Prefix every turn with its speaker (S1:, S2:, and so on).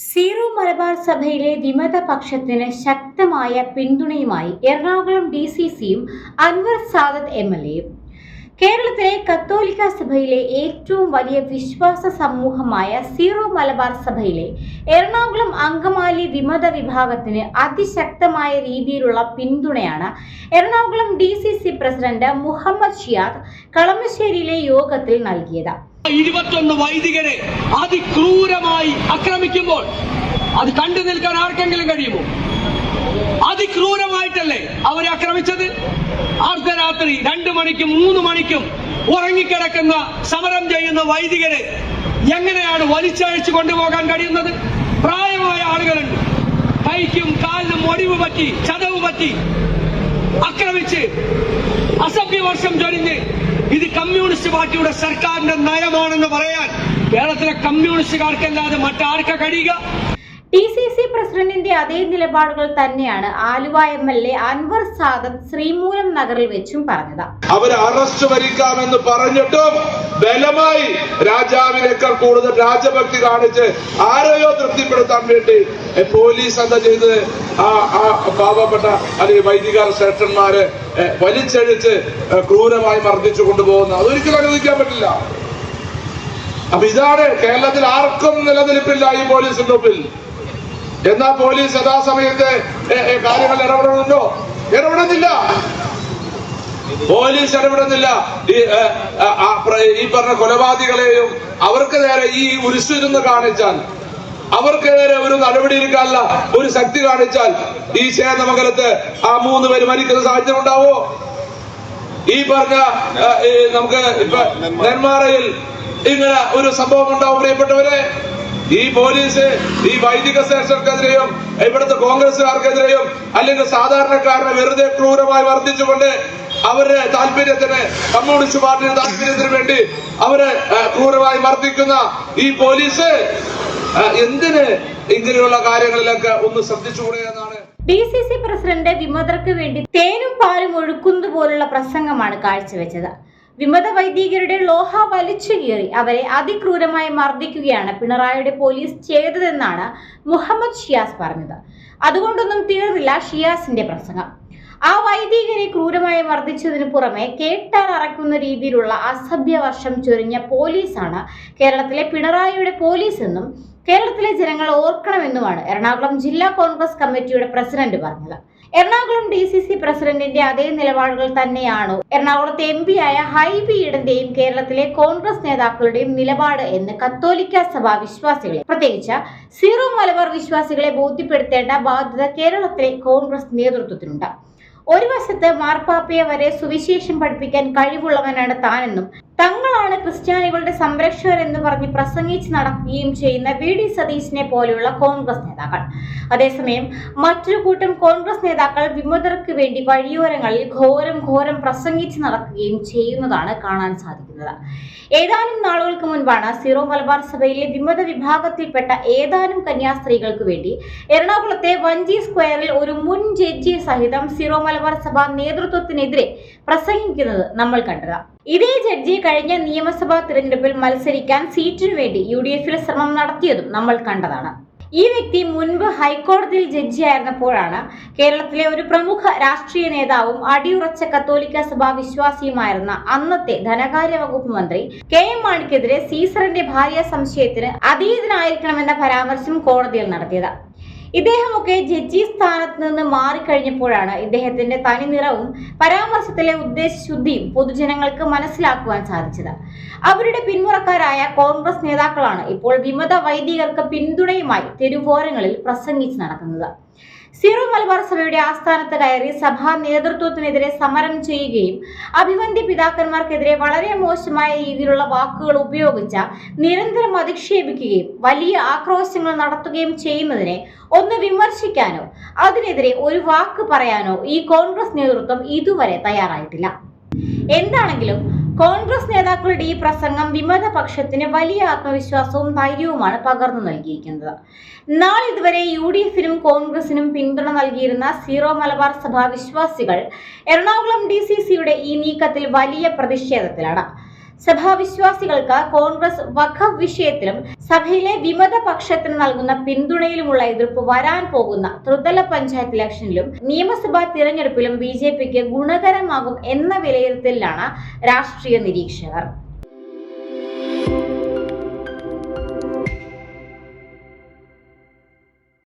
S1: Zero Malabar സഭയിലെ വിമത പക്ഷത്തിന് ശക്തമായ പിന്തുണയുമായി എറണാകുളം ഡി സി സിയും അൻവർ സാദത്ത് എം എൽ എയും. കേരളത്തിലെ കത്തോലിക്ക സഭയിലെ ഏറ്റവും വലിയ വിശ്വാസ സമൂഹമായ സീറോ മലബാർ സഭയിലെ എറണാകുളം അങ്കമാലി വിമത വിഭാഗത്തിന് അതിശക്തമായ രീതിയിലുള്ള പിന്തുണയാണ് Ernakulam D C C president Muhammad Shiyad കളമശ്ശേരിയിലെ യോഗത്തിൽ നൽകിയത്.
S2: ഇരുപത്തൊന്ന് വൈദികരെ അതിക്രൂരമായി ആക്രമിക്കുമ്പോൾ അത് കണ്ടു നിൽക്കാൻ ആർക്കെങ്കിലും കഴിയുമോ? അതിക്രൂരമായിട്ടല്ലേ അവരെ ആക്രമിച്ചത്? അർദ്ധരാത്രി രണ്ടു മണിക്കും മൂന്ന് മണിക്കും ഉറങ്ങിക്കിടക്കുന്ന സമരം ചെയ്യുന്ന വൈദികരെ എങ്ങനെയാണ് വലിച്ചഴിച്ചു കൊണ്ടുപോകാൻ കഴിയുന്നത്? പ്രായമായ ആളുകളുണ്ട്. കൈക്കും കാലിനും ഒടിവ് പറ്റി ചതവ് പറ്റി ആക്രമിച്ച് അസഭ്യവർഷം ചൊരിഞ്ഞ് ഇത് കമ്മ്യൂണിസ്റ്റ് പാർട്ടിയുടെ സർക്കാരിന്റെ നയമാണെന്ന് പറയാൻ കേരളത്തിലെ കമ്മ്യൂണിസ്റ്റുകാർക്കല്ലാതെ മറ്റാർക്ക കഴിയുക?
S1: ഡി സി സി പ്രസിഡന്റിന്റെ അതേ നിലപാടുകൾ തന്നെയാണ് Aluva M L A Anwar Sadath Sreemoolam നഗറിൽ വെച്ചും പറഞ്ഞത്.
S3: അവർ അറസ്റ്റ് വരിക്കാമെന്ന് പറഞ്ഞിട്ടും ബലമായി രാജാവിനേക്കാൾ കൂടുതൽ രാജഭക്തി കാണിച്ച് ആരെയോ തൃപ്തിപ്പെടുത്താൻ വേണ്ടി പോലീസ് എന്താ ചെയ്തത്? ആ ആ പാവപ്പെട്ട അല്ലെങ്കിൽ വൈദിക ശ്രേഷ്ഠന്മാരെ വലിച്ചഴിച്ച് ക്രൂരമായി മർദ്ദിച്ചു കൊണ്ടുപോകുന്ന അതൊരിക്കലും അനുവദിക്കാൻ പറ്റില്ല. അപ്പൊ ഇതാണ് കേരളത്തിൽ ആർക്കും നിലനിൽപ്പില്ല ഈ പോലീസിന്റെ മുമ്പിൽ. എന്നാ പോലീസ് യഥാസമയത്ത് കാര്യങ്ങൾ ഇടപെടുന്നുണ്ടോ? ഇടപെടുന്നില്ല. പോലീസ് ഇടപെടുന്നില്ല. ഈ പറഞ്ഞ കൊലപാതകളെയും അവർക്ക് നേരെ ഈ ഉരുസിരുന്ന് കാണിച്ചാൽ അവർക്ക് നേരെ ഒരു നടപടി എടുക്കാനുള്ള ഒരു ശക്തി കാണിച്ചാൽ ഈ ചേന്നമംഗലത്ത് ആ മൂന്ന് പേര് മരിക്കുന്ന സാഹചര്യം ഉണ്ടാവോ? ഈ പറഞ്ഞ നമുക്ക് ഇപ്പൊ നെന്മാറയിൽ ഇങ്ങനെ ഒരു സംഭവം ഉണ്ടാവും പ്രിയപ്പെട്ടവരെ. ഈ പോലീസ് ഈ വൈദിക ശേഷർക്കെതിരെയും ഇവിടുത്തെ കോൺഗ്രസുകാർക്കെതിരെയും അല്ലെങ്കിൽ സാധാരണക്കാരനെ വെറുതെ ക്രൂരമായി വർദ്ധിച്ചുകൊണ്ട് അവരുടെ താല്പര്യത്തിന് കമ്മ്യൂണിസ്റ്റ് പാർട്ടിയുടെ താല്പര്യത്തിന് വേണ്ടി അവരെ ക്രൂരമായി മർദ്ദിക്കുന്ന ഈ പോലീസ് എന്തിന് ഇങ്ങനെയുള്ള കാര്യങ്ങളിലൊക്കെ ഒന്ന് ശ്രദ്ധിച്ചുകൂടെ എന്നാണ്.
S1: ഡി സി സി പ്രസിഡന്റ് വിമതർക്ക് വേണ്ടി തേനും പാലും ഒഴുക്കുന്നത് പോലുള്ള പ്രസംഗമാണ് കാഴ്ചവെച്ചത്. വിമത വൈദികരുടെ ലോഹ വലിച്ചു കീറി അവരെ അതിക്രൂരമായി മർദ്ദിക്കുകയാണ് പിണറായിയുടെ പോലീസ് ചെയ്തതെന്നാണ് മുഹമ്മദ് ഷിയാസ് പറഞ്ഞത്. അതുകൊണ്ടൊന്നും തീർന്നില്ല ഷിയാസിന്റെ പ്രസംഗം. ആ വൈദികരെ ക്രൂരമായി മർദ്ദിച്ചതിനു പുറമെ കേട്ടാൽ അറക്കുന്ന രീതിയിലുള്ള അസഭ്യവർഷം ചൊരിഞ്ഞ പോലീസാണ് കേരളത്തിലെ പിണറായിയുടെ പോലീസ് എന്നും കേരളത്തിലെ ജനങ്ങൾ ഓർക്കണമെന്നുമാണ് എറണാകുളം ജില്ലാ കോൺഗ്രസ് കമ്മിറ്റിയുടെ പ്രസിഡന്റ് പറഞ്ഞത്. എറണാകുളം ഡി സി സി പ്രസിഡന്റിന്റെ അതേ നിലപാടുകൾ തന്നെയാണ് എറണാകുളത്തെ എം ആയ ഹൈബി ഈഡന്റെയും കേരളത്തിലെ കോൺഗ്രസ് നേതാക്കളുടെയും നിലപാട് എന്ന് കത്തോലിക്ക സഭ വിശ്വാസികളെ. പ്രത്യേകിച്ച് സീറോ മലബാർ വിശ്വാസികളെ ബോധ്യപ്പെടുത്തേണ്ട ബാധ്യത കേരളത്തിലെ കോൺഗ്രസ് നേതൃത്വത്തിനുണ്ട്. ഒരു വശത്ത് മാർപ്പാപ്പയെ വരെ സുവിശേഷം പഠിപ്പിക്കാൻ കഴിവുള്ളവനാണ് താനെന്നും തങ്ങളാണ് ക്രിസ്ത്യാനികളുടെ സംരക്ഷകർ എന്ന് പറഞ്ഞ് പ്രസംഗിച്ച് നടക്കുകയും ചെയ്യുന്ന വി ഡി സതീശിനെ പോലെയുള്ള കോൺഗ്രസ് നേതാക്കൾ. അതേസമയം മറ്റൊരു കൂട്ടം കോൺഗ്രസ് നേതാക്കൾ വിമതർക്ക് വേണ്ടി വഴിയോരങ്ങളിൽ ഘോരം ഘോരം പ്രസംഗിച്ച് നടക്കുകയും ചെയ്യുന്നതാണ് കാണാൻ സാധിക്കുന്നത്. ഏതാനും നാളുകൾക്ക് മുൻപാണ് സീറോ മലബാർ സഭയിലെ വിമത വിഭാഗത്തിൽപ്പെട്ട ഏതാനും കന്യാസ്ത്രീകൾക്ക് വേണ്ടി എറണാകുളത്തെ വഞ്ചി സ്ക്വയറിൽ ഒരു മുൻ ജഡ്ജി സഹിതം സിറോ മലബാർ സഭ നേതൃത്വത്തിനെതിരെ പ്രസംഗിക്കുന്നത് നമ്മൾ കണ്ടത് ഇതേ ജഡ്ജി കഴിഞ്ഞ നിയമസഭാ തിരഞ്ഞെടുപ്പിൽ മത്സരിക്കാൻ സീറ്റിനു വേണ്ടി യു ഡി എഫിൽ ശ്രമം നടത്തിയതും നമ്മൾ കണ്ടതാണ്. ഈ വ്യക്തി മുൻപ് ഹൈക്കോടതിയിൽ ജഡ്ജിയായിരുന്നപ്പോഴാണ് കേരളത്തിലെ ഒരു പ്രമുഖ രാഷ്ട്രീയ നേതാവും അടിയുറച്ച കത്തോലിക്ക സഭാ വിശ്വാസിയുമായിരുന്ന അന്നത്തെ ധനകാര്യ വകുപ്പ് മന്ത്രി കെ എം മാണിക്കെതിരെ സീസറിന്റെ ഭാര്യ സംശയത്തിന് അതീതനായിരിക്കണമെന്ന പരാമർശം കോടതിയിൽ നടത്തിയത്. ഇദ്ദേഹമൊക്കെ ജഡ്ജി സ്ഥാനത്ത് നിന്ന് മാറിക്കഴിഞ്ഞപ്പോഴാണ് ഇദ്ദേഹത്തിന്റെ തനി നിറവും പരാമർശത്തിലെ ഉദ്ദേശശുദ്ധിയും പൊതുജനങ്ങൾക്ക് മനസ്സിലാക്കുവാൻ സാധിച്ചത്. അവരുടെ പിന്മുറക്കാരായ കോൺഗ്രസ് നേതാക്കളാണ് ഇപ്പോൾ വിമത വൈദികർക്ക് പിന്തുണയുമായി തെരുവോരങ്ങളിൽ പ്രസംഗിച്ച് നടക്കുന്നത്. സീറോ മലബാർ സഭയുടെ ആസ്ഥാനത്ത് കയറി സഭാ നേതൃത്വത്തിനെതിരെ സമരം ചെയ്യുകയും അഭിവന്ധി പിതാക്കന്മാർക്കെതിരെ വളരെ മോശമായ രീതിയിലുള്ള വാക്കുകൾ ഉപയോഗിച്ച നിരന്തരം അധിക്ഷേപിക്കുകയും വലിയ ആക്രോശങ്ങൾ നടത്തുകയും ചെയ്യുന്നതിനെ ഒന്ന് വിമർശിക്കാനോ അതിനെതിരെ ഒരു വാക്ക് പറയാനോ ഈ കോൺഗ്രസ് നേതൃത്വം ഇതുവരെ തയ്യാറായിട്ടില്ല. എന്താണെങ്കിലും കോൺഗ്രസ് നേതാക്കളുടെ ഈ പ്രസംഗം വിമത പക്ഷത്തിന് വലിയ ആത്മവിശ്വാസവും ധൈര്യവുമാണ് പകർന്നു നൽകിയിരിക്കുന്നത്. നാളിതുവരെ യു ഡി എഫിനും കോൺഗ്രസിനും പിന്തുണ നൽകിയിരുന്ന സീറോ മലബാർ സഭ വിശ്വാസികൾ എറണാകുളം ഡി സി സിയുടെ ഈ നീക്കത്തിൽ വലിയ പ്രതിഷേധത്തിലാണ്. സഭാവിശ്വാസികൾക്ക് കോൺഗ്രസ് വഖഫ് വിഷയത്തിലും സഭയിലെ വിമത പക്ഷത്തിന് നൽകുന്ന പിന്തുണയിലുമുള്ള എതിർപ്പ് വരാൻ പോകുന്ന ത്രിതല പഞ്ചായത്ത് ഇലക്ഷനിലും നിയമസഭാ തിരഞ്ഞെടുപ്പിലും ബി ഗുണകരമാകും എന്ന വിലയിരുത്തലിലാണ് രാഷ്ട്രീയ നിരീക്ഷകർ.